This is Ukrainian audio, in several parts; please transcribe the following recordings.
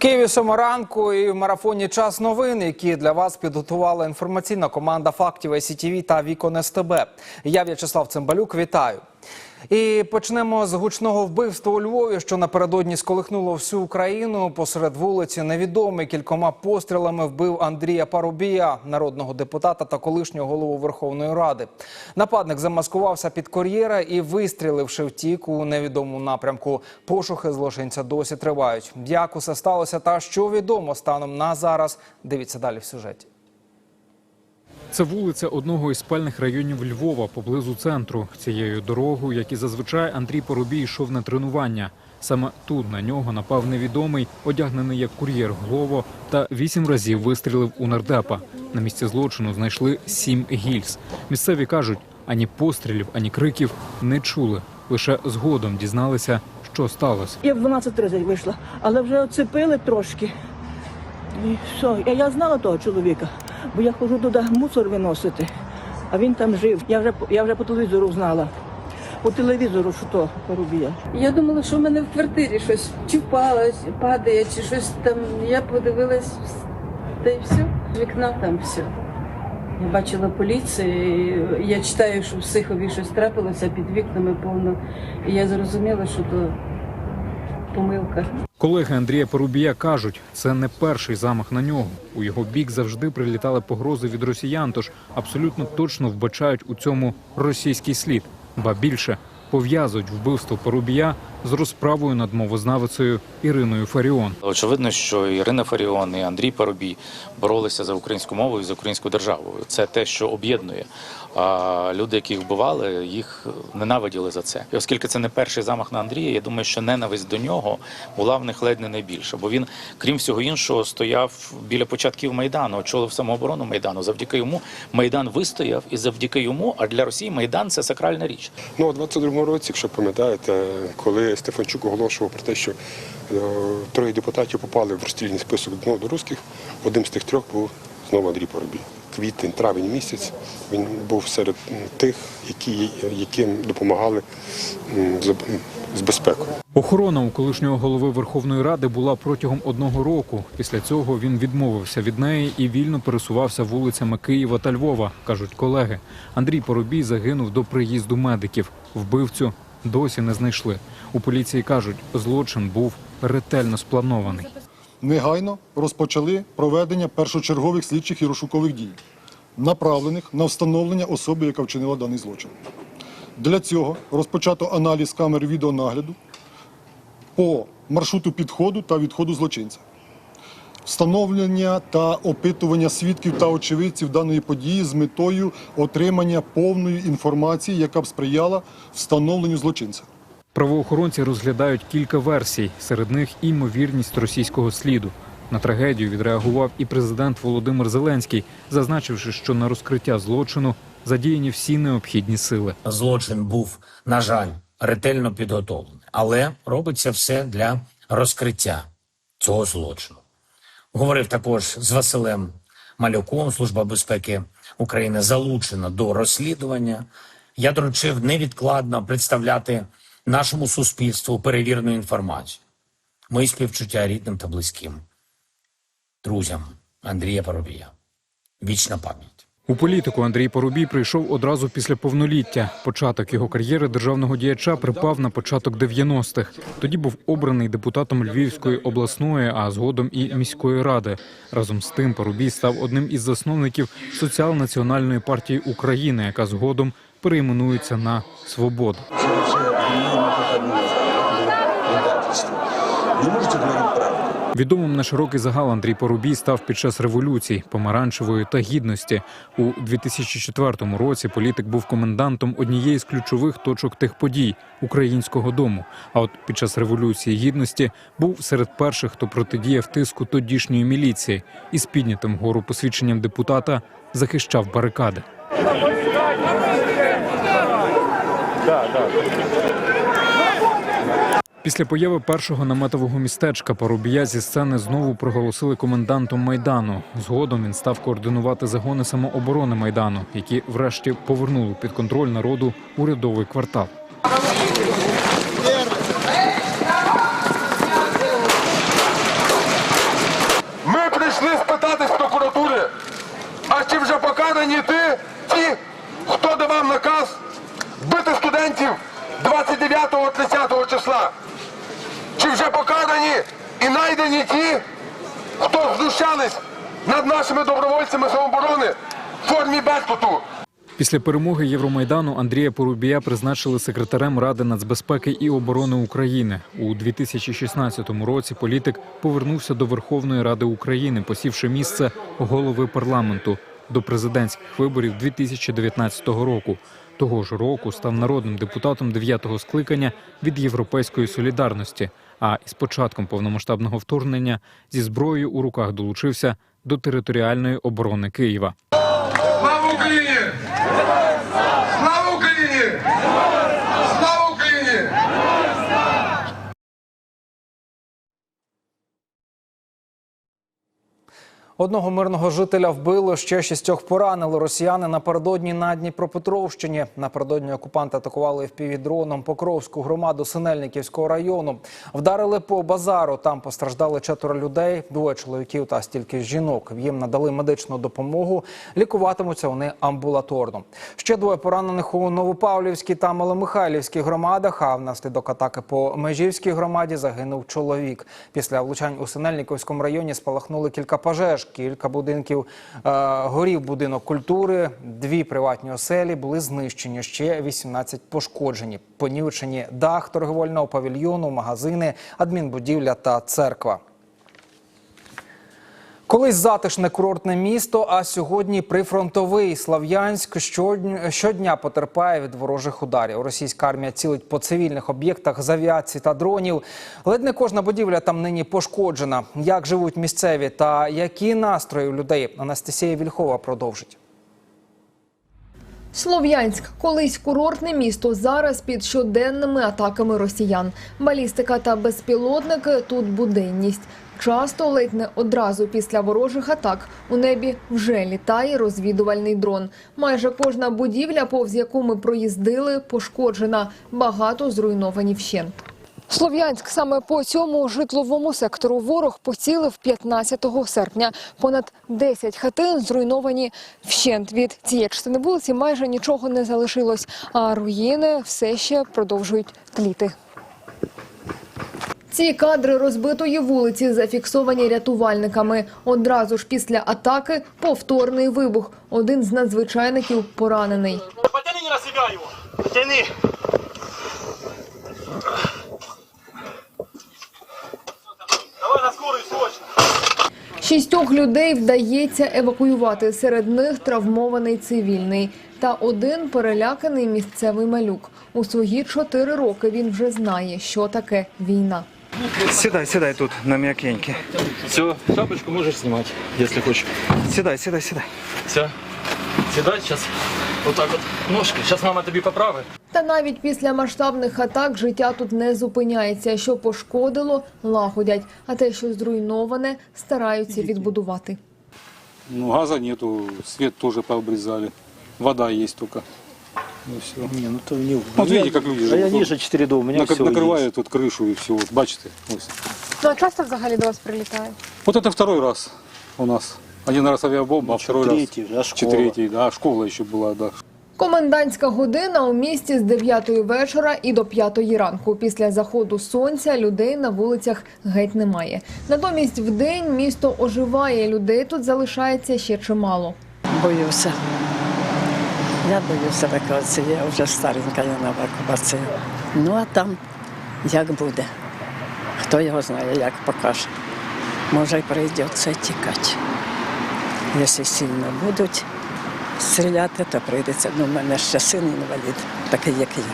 Києві сьома ранку і в марафоні час новин, які для вас підготувала інформаційна команда фактів СІТІВІ та Вікон СТБ. Я В'ячеслав Цимбалюк. Вітаю. І почнемо з гучного вбивства у Львові, що напередодні сколихнуло всю Україну. Посеред вулиці невідомий кількома пострілами вбив Андрія Парубія, народного депутата та колишнього голову Верховної Ради. Нападник замаскувався під кар'єра і вистріливши втік у невідомому напрямку. Пошуки злочинця досі тривають. Як усе сталося та що відомо станом на зараз. Дивіться далі в сюжеті. Це вулиця одного із спальних районів Львова поблизу центру. Цією дорогою, як і зазвичай, Андрій Поробій йшов на тренування. Саме тут на нього напав невідомий, одягнений як кур'єр Глово, та вісім разів вистрілив у нардепа. На місці злочину знайшли сім гільз. Місцеві кажуть, ані пострілів, ані криків не чули. Лише згодом дізналися, що сталося. Я в 12.30 вийшла, але вже оцепили трошки. І все. Я, знала того чоловіка, бо я ходжу туди мусор виносити, а він там жив. Я вже, я вже по телевізору знала. По телевізору, що то порубія. Я думала, що в мене в квартирі щось чи падає, чи щось там. Я подивилась, та й все. З вікна там все. Я бачила поліцію, я читаю, що в Сихові щось трапилося під вікнами повно. І я зрозуміла, що то помилка. Колеги Андрія Порубія кажуть, це не перший замах на нього. У його бік завжди прилітали погрози від росіян, тож абсолютно точно вбачають у цьому російський слід. Ба більше пов'язують вбивство Порубія з розправою над мовознавицею Іриною Фаріон. Очевидно, що Ірина Фаріон і Андрій Парубій боролися за українську мову і за українську державу. Це те, що об'єднує. А люди, які їх вбивали, їх ненавиділи за це. І оскільки це не перший замах на Андрія, я думаю, що ненависть до нього була в них ледь не найбільша. Бо він, крім всього іншого, стояв біля початків майдану, очолив самооборону майдану. Завдяки йому майдан вистояв, і завдяки йому, а для Росії майдан це сакральна річ. Ну, у 22-му році, якщо пам'ятаєте, коли Стефанчук оголошував про те, що е, троє депутатів попали в розстрільний список до білоруських, одним з тих трьох був знову Андрій Поробій. Квітень, травень місяць він був серед тих, які, яким допомагали з безпекою. Охорона у колишнього голови Верховної Ради була протягом одного року. Після цього він відмовився від неї і вільно пересувався вулицями Києва та Львова, кажуть колеги. Андрій Поробій загинув до приїзду медиків. Вбивцю досі не знайшли. У поліції кажуть, злочин був ретельно спланований. негайно розпочали проведення першочергових слідчих і розшукових дій, направлених на встановлення особи, яка вчинила даний злочин. Для цього розпочато аналіз камер відеонагляду по маршруту підходу та відходу злочинця. Встановлення та опитування свідків та очевидців даної події з метою отримання повної інформації, яка б сприяла встановленню злочинця. Правоохоронці розглядають кілька версій, серед них і ймовірність російського сліду. На трагедію відреагував і президент Володимир Зеленський, зазначивши, що на розкриття злочину задіяні всі необхідні сили. злочин був, на жаль, ретельно підготовлений, але робиться все для розкриття цього злочину. Говорив також з Василем Малюком, Служба безпеки України залучена до розслідування. Я доручив невідкладно представляти нашому суспільству перевірну інформацію. Мої співчуття рідним та близьким, друзям Андрія Парубія. Вічна пам'ять. У політику Андрій Порубій прийшов одразу після повноліття. Початок його кар'єри державного діяча припав на початок 90-х. Тоді був обраний депутатом Львівської обласної, а згодом і міської ради. Разом з тим Порубій став одним із засновників Соціал-національної партії України, яка згодом перейменується на Свободу. Відомим на широкий загал Андрій Порубій став під час революцій помаранчевої та гідності. У 2004 році політик був комендантом однієї з ключових точок тих подій українського дому. А от під час революції гідності був серед перших, хто протидіяв тиску тодішньої міліції і з піднятим вгору посвідченням депутата захищав барикади. Після появи першого наметового містечка Парубія зі сцени знову проголосили комендантом майдану. Згодом він став координувати загони самооборони майдану, які врешті повернули під контроль народу урядовий квартал. Ми прийшли спитати з прокуратури, а чи вже покарані ти, ті, хто давав наказ бити студентів 29-30 числа? Чи вже покарані і ті, хто знущались над нашими добровольцями самооборони в формі безпуту? Після перемоги Євромайдану Андрія Порубія призначили секретарем Ради нацбезпеки і оборони України. У 2016 році політик повернувся до Верховної Ради України, посівши місце голови парламенту до президентських виборів 2019 року. Того ж року став народним депутатом 9-го скликання від Європейської солідарності. А із початком повномасштабного вторгнення зі зброєю у руках долучився до територіальної оборони Києва. Україні! Слава Україні! Слава Україні! Одного мирного жителя вбило, ще шістьох поранили. Росіяни напередодні на Дніпропетровщині. Напередодні окупанти атакували впівдроном Покровську громаду Синельниківського району. Вдарили по базару. Там постраждали четверо людей, двоє чоловіків та стільки жінок. Їм надали медичну допомогу. Лікуватимуться вони амбулаторно. Ще двоє поранених у Новопавлівській та Маломихайлівській громадах. А внаслідок атаки по Межівській громаді загинув чоловік. Після влучань у Синельниковському районі спалахнули кілька пожеж. Кілька будинків е, горів будинок культури. Дві приватні оселі були знищені. Ще 18 пошкоджені. Понівчені дах торговельного павільйону, магазини, адмінбудівля та церква. Колись затишне курортне місто, а сьогодні прифронтовий Слав'янськ щодня, потерпає від ворожих ударів. Російська армія цілить по цивільних об'єктах з авіації та дронів. Ледь не кожна будівля там нині пошкоджена. Як живуть місцеві та які настрої у людей? Анастасія Вільхова продовжить. Слов'янськ, колись курортне місто, зараз під щоденними атаками росіян. Балістика та безпілотники тут буденність. Часто ледь не одразу після ворожих атак у небі вже літає розвідувальний дрон. Майже кожна будівля, повз яку ми проїздили, пошкоджена. Багато зруйновані вщент. Слов'янськ саме по цьому житловому сектору ворог поцілив 15 серпня. Понад 10 хатин зруйновані вщент. Від цієї частини вулиці майже нічого не залишилось, а руїни все ще продовжують тліти. Ці кадри розбитої вулиці зафіксовані рятувальниками. Одразу ж після атаки повторний вибух. Один з надзвичайників поранений. Потяни на себя его. Потяни. Давай на скорую, срочно. Шістьох людей вдається евакуювати. Серед них травмований цивільний та один переляканий місцевий малюк. У свої чотири роки він вже знає, що таке війна. Сідай, сідай тут на м'якеньке. Все, шапочку можешь снимать, если хочешь. Сідай, сідай, сідай. Все. Седай сейчас. Вот так вот. Ножки. Сейчас мама тобі поправить. Та навіть після масштабних атак життя тут не зупиняється. Що пошкодило, лагодять, а те, що зруйноване, стараються відбудувати. Ну, газа нету, свет тоже пообрезали. Вода есть только. Ну, все. Ні, ну то не Вот видите, как люди А я живут. ниже 4 дома, у меня Нак- все накрывают тут крышу и все. Вот, бачите? Ось. Ну а часто взагалі до вас прилітає? Вот это второй раз у нас. Один раз авиабомба, а Еще второй третий, раз. а школа? Третий, да, а школа еще была, да. Комендантська година у місті з 9 вечора і до 5 ранку. Після заходу сонця людей на вулицях геть немає. Натомість вдень місто оживає. Людей тут залишається ще чимало. Боюся. Я боюся евакуації, я вже старенька, я на евакуацію. Ну а там як буде? Хто його знає, як покаже. Може, й прийдеться тікати. Якщо сильно будуть стріляти, то прийдеться. Ну, в мене ще син інвалід, такий, як я.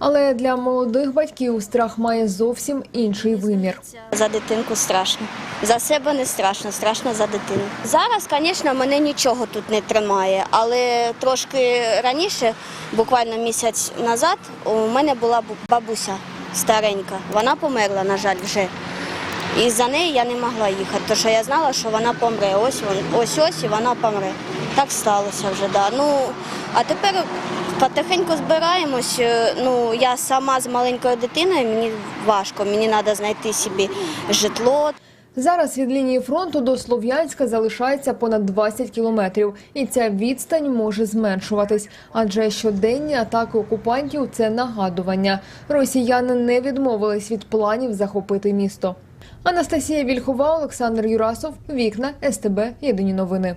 Але для молодих батьків страх має зовсім інший вимір. За дитинку страшно. За себе не страшно, страшно за дитину. Зараз, звісно, мене нічого тут не тримає, але трошки раніше, буквально місяць назад, у мене була бабуся старенька. Вона померла, на жаль, вже. І за неї я не могла їхати, тому що я знала, що вона помре. Ось ось ось і вона помре. Так сталося вже. Да. Ну, а тепер потихеньку збираємось. Е, Ну, я сама з маленькою дитиною, мені важко, мені треба знайти собі житло. Зараз від лінії фронту до Слов'янська залишається понад 20 кілометрів, і ця відстань може зменшуватись, адже щоденні атаки окупантів це нагадування. Росіяни не відмовились від планів захопити місто. Анастасія Вільхова, Олександр Юрасов, вікна СТБ. Єдині новини.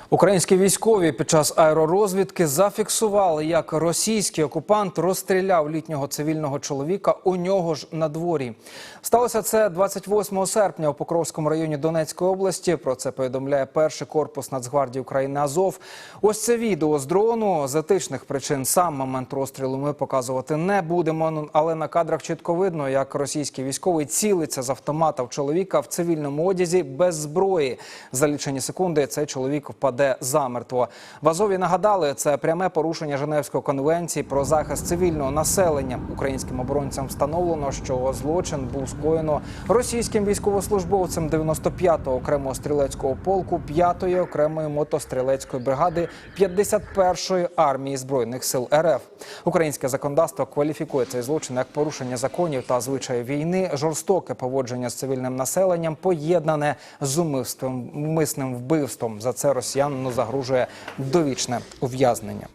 Українські військові під час аеророзвідки зафіксували, як російський окупант розстріляв літнього цивільного чоловіка у нього ж на дворі. Сталося це 28 серпня у Покровському районі Донецької області. Про це повідомляє перший корпус Нацгвардії України Азов. Ось це відео з дрону з етичних причин. Сам момент розстрілу ми показувати не будемо. Але на кадрах чітко видно, як російський військовий цілиться з автомата в чоловіка в цивільному одязі без зброї. За лічені секунди цей чоловік впаде замертво. В Азові нагадали, це пряме порушення Женевської конвенції про захист цивільного населення. Українським оборонцям встановлено, що злочин був скоєно російським військовослужбовцем 95-го окремого стрілецького полку 5-ї окремої мотострілецької бригади 51-ї армії збройних сил РФ. Українське законодавство кваліфікує цей злочин як порушення законів та звичаїв війни, жорстоке поводження з цивільним населенням, поєднане з умисним, вбивством. За це росіянину загрожує довічне ув'язнення.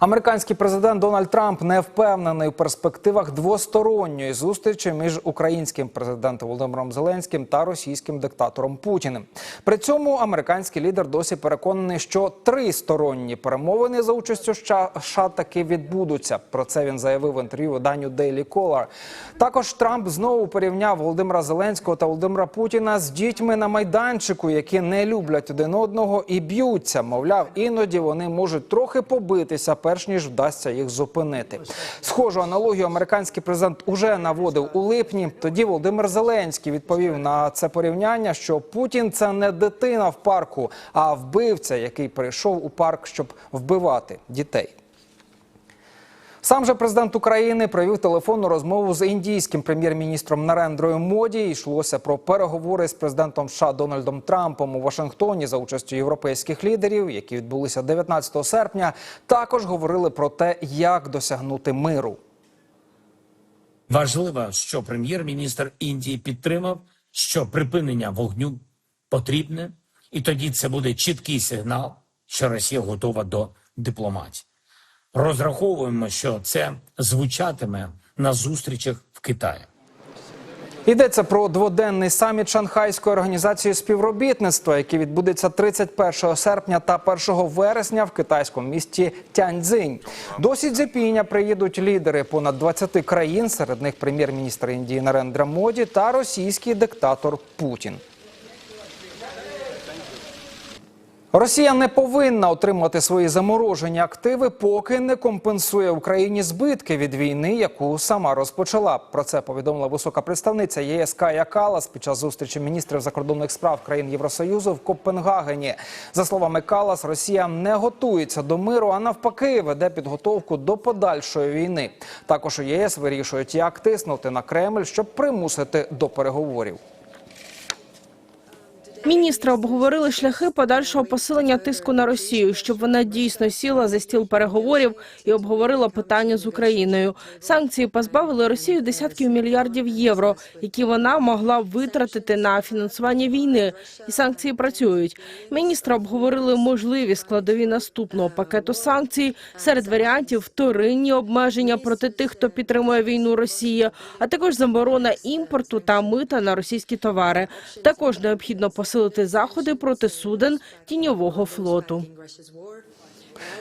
Американський президент Дональд Трамп не впевнений у перспективах двосторонньої зустрічі між українським президентом Володимиром Зеленським та російським диктатором Путіним. При цьому американський лідер досі переконаний, що тристоронні перемовини за участю США таки відбудуться. Про це він заявив в інтерв'ю виданню Daily Caller. Також Трамп знову порівняв Володимира Зеленського та Володимира Путіна з дітьми на майданчику, які не люблять один одного і б'ються. Мовляв, іноді вони можуть трохи побитися, перш ніж вдасться їх зупинити. Схожу аналогію американський президент уже наводив у липні. Тоді Володимир Зеленський відповів на це порівняння, що Путін це не дитина в парку, а вбивця, який прийшов у парк, щоб вбивати дітей. Сам же президент України провів телефонну розмову з індійським прем'єр-міністром Нарендрою Моді. Йшлося про переговори з президентом США Дональдом Трампом у Вашингтоні за участю європейських лідерів, які відбулися 19 серпня. Також говорили про те, як досягнути миру. Важливо, що прем'єр-міністр Індії підтримав, що припинення вогню потрібне, і тоді це буде чіткий сигнал, що Росія готова до дипломатії. Розраховуємо, що це звучатиме на зустрічах в Китаї. Йдеться про дводенний саміт Шанхайської організації співробітництва, який відбудеться 31 серпня та 1 вересня в китайському місті Тяньцзинь. До Сі приїдуть лідери понад 20 країн, серед них прем'єр-міністр Індії Нарендра Моді та російський диктатор Путін. Росія не повинна отримати свої заморожені активи, поки не компенсує Україні збитки від війни, яку сама розпочала. Про це повідомила висока представниця ЄС Кая Калас під час зустрічі міністрів закордонних справ країн Євросоюзу в Копенгагені. За словами Калас, Росія не готується до миру, а навпаки, веде підготовку до подальшої війни. Також у ЄС вирішують, як тиснути на Кремль, щоб примусити до переговорів. Міністри обговорили шляхи подальшого посилення тиску на Росію, щоб вона дійсно сіла за стіл переговорів і обговорила питання з Україною. Санкції позбавили Росію десятків мільярдів євро, які вона могла витратити на фінансування війни. І санкції працюють. Міністри обговорили можливі складові наступного пакету санкцій серед варіантів вторинні обмеження проти тих, хто підтримує війну Росії, а також заборона імпорту та мита на російські товари. Також необхідно посилити заходи проти суден тіньового флоту.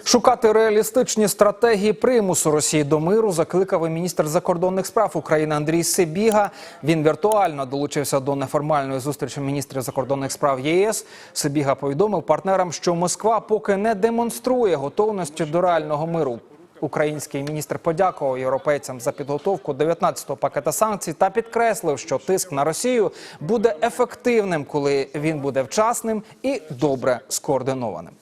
Шукати реалістичні стратегії примусу Росії до миру закликав і міністр закордонних справ України Андрій Сибіга. Він віртуально долучився до неформальної зустрічі міністрів закордонних справ ЄС. Сибіга повідомив партнерам, що Москва поки не демонструє готовності до реального миру. Український міністр подякував європейцям за підготовку 19-го пакета санкцій та підкреслив, що тиск на Росію буде ефективним, коли він буде вчасним і добре скоординованим.